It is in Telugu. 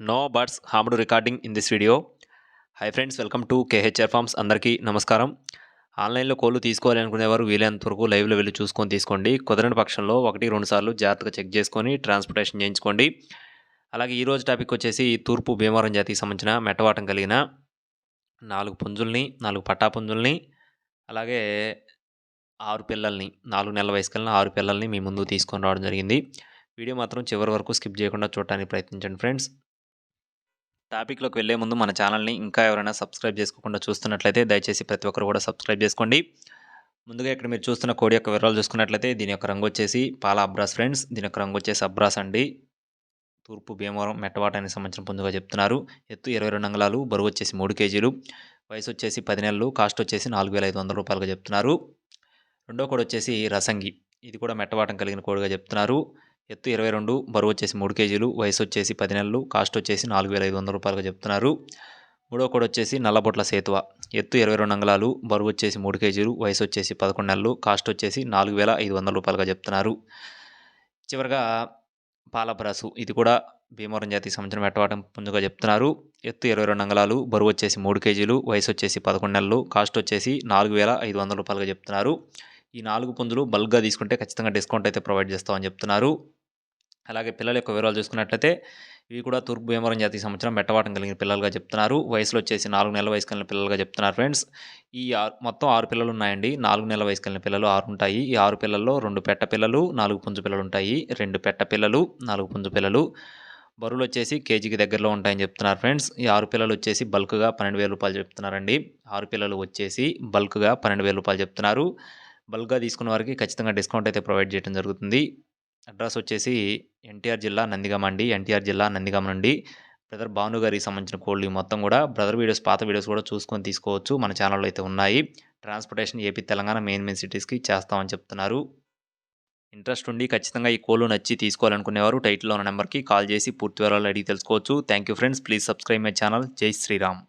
No birds harmed recording in this video hi friends welcome to KHR farms అందరికీ నమస్కారం. ఆన్లైన్లో కోళ్ళు తీసుకోవాలి అనుకునేవారు వీలైనంత వరకు లైవ్లో వెళ్ళి చూసుకొని తీసుకోండి. కుదరని పక్షంలో ఒకటి రెండు సార్లు జాగ్రత్తగా చెక్ చేసుకొని ట్రాన్స్పోర్టేషన్ చేయించుకోండి. అలాగే ఈరోజు టాపిక్ వచ్చేసి తూర్పు భీమవరం జాతికి సంబంధించిన మెట్టవాటం కలిగిన నాలుగు పుంజుల్ని నాలుగు పట్టా పుంజుల్ని అలాగే ఆరు పిల్లల్ని నాలుగు నెలల వయసు కలిగిన ఆరు పిల్లల్ని మీ ముందు తీసుకొని రావడం జరిగింది. వీడియో మాత్రం చివరి వరకు స్కిప్ చేయకుండా చూడటానికి ప్రయత్నించండి ఫ్రెండ్స్ టాపిక్లోకి వెళ్ళే ముందు మన ఛానల్ని ఇంకా ఎవరైనా సబ్స్క్రైబ్ చేసుకోకుండా చూస్తున్నట్లయితే దయచేసి ప్రతి ఒక్కరు కూడా సబ్స్క్రైబ్ చేసుకోండి. ముందుగా ఇక్కడ మీరు చూస్తున్న కోడి యొక్క వివరాలు చూసుకున్నట్లయితే దీని యొక్క రంగు వచ్చేసి పాల అబ్రాస్ ఫ్రెండ్స్. దీని యొక్క రంగు వచ్చేసి అబ్రాస్ అండి. తూర్పు భీమవరం మెట్టవాటానికి సంబంధించిన పొందుగా చెప్తున్నారు. ఎత్తు ఇరవై రెండు అంగళాలు బరువు వచ్చేసి మూడు కేజీలు వయసు వచ్చేసి పది నెలలు కాస్ట్ వచ్చేసి నాలుగు వేల ఐదు వందల రూపాయలుగా చెప్తున్నారు. రెండో కోడి వచ్చేసి రసంగి. ఇది కూడా మెట్టవాటం కలిగిన కోడిగా చెప్తున్నారు. ఎత్తు ఇరవై రెండు బరువు వచ్చేసి మూడు కేజీలు వయసు వచ్చేసి పది నెలలు కాస్ట్ వచ్చేసి నాలుగు వేల ఐదు వందల రూపాయలుగా చెప్తున్నారు. మూడో కోడి వచ్చేసి నల్లబొట్ల సేతువ. ఎత్తు ఇరవై రెండు అంగళాలు బరువు వచ్చేసి మూడు కేజీలు వయసు వచ్చేసి పదకొండు నెలలు కాస్ట్ వచ్చేసి నాలుగు వేల ఐదు వందల రూపాయలుగా చెప్తున్నారు. చివరిగా పాలబ్రాసు ఇది కూడా భీమవరం జాతికి సంబంధించిన మెట్టవాటం ముందుగా చెప్తున్నారు. ఎత్తు ఇరవై రెండు అంగళాలు బరువు వచ్చేసి మూడు కేజీలు వయసు వచ్చేసి పదకొండు నెలలు కాస్ట్ వచ్చేసి నాలుగు వేల ఐదు వందల రూపాయలుగా చెప్తున్నారు. ఈ నాలుగు పుంజులు బల్క్గా తీసుకుంటే ఖచ్చితంగా డిస్కౌంట్ అయితే ప్రొవైడ్ చేస్తామని చెప్తున్నారు. అలాగే పిల్లల యొక్క వివరాలు చూసుకున్నట్లయితే ఇవి కూడా తూర్పు భీమవరం జాతికి సంవత్సరం మెట్టవాటం కలిగిన పిల్లలుగా చెప్తున్నారు. వయసులో వచ్చేసి నాలుగు నెలల వయసు కలిగిన పిల్లలుగా చెప్తున్నారు ఫ్రెండ్స్. ఈ ఆరు మొత్తం ఆరు పిల్లలు ఉన్నాయండి. నాలుగు నెలల వయసు కలిగిన పిల్లలు ఆరు ఉంటాయి. ఈ ఆరు పిల్లల్లో రెండు పెట్ట పిల్లలు నాలుగు పుంజు పిల్లలు ఉంటాయి. రెండు పెట్ట పిల్లలు నాలుగు పుంజు పిల్లలు. బరువులు వచ్చేసి కేజీకి దగ్గరలో ఉంటాయని చెప్తున్నారు ఫ్రెండ్స్. ఈ ఆరు పిల్లలు వచ్చేసి బల్క్గా పన్నెండు వేల రూపాయలు చెప్తున్నారండి. ఆరు పిల్లలు వచ్చేసి బల్క్గా పన్నెండు వేల రూపాయలు చెప్తున్నారు. బల్క్గా తీసుకున్న వారికి ఖచ్చితంగా డిస్కౌంట్ అయితే ప్రొవైడ్ చేయడం జరుగుతుంది. అడ్రస్ వచ్చేసి ఎన్టీఆర్ జిల్లా నందిగామ అండి. ఎన్టీఆర్ జిల్లా నందిగామ నుండి బ్రదర్ భాను గారికి సంబంధించిన కోళ్ళు మొత్తం కూడా బ్రదర్ వీడియోస్ పాత వీడియోస్ కూడా చూసుకొని తీసుకోవచ్చు. మన ఛానల్లో అయితే ఉన్నాయి. Transportation AP Telangana main main సిటీస్కి చేస్తామని చెప్తున్నారు. ఇంట్రెస్ట్ ఉండి ఖచ్చితంగా ఈ కోళ్ళు నచ్చి తీసుకోవాలనుకునేవారు టైటిల్లో ఉన్న నెంబర్కి కాల్ చేసి పూర్తి వివరాలు అడిగి తెలుసుకోవచ్చు. Thank you friends. Please subscribe my channel. జై శ్రీరామ్.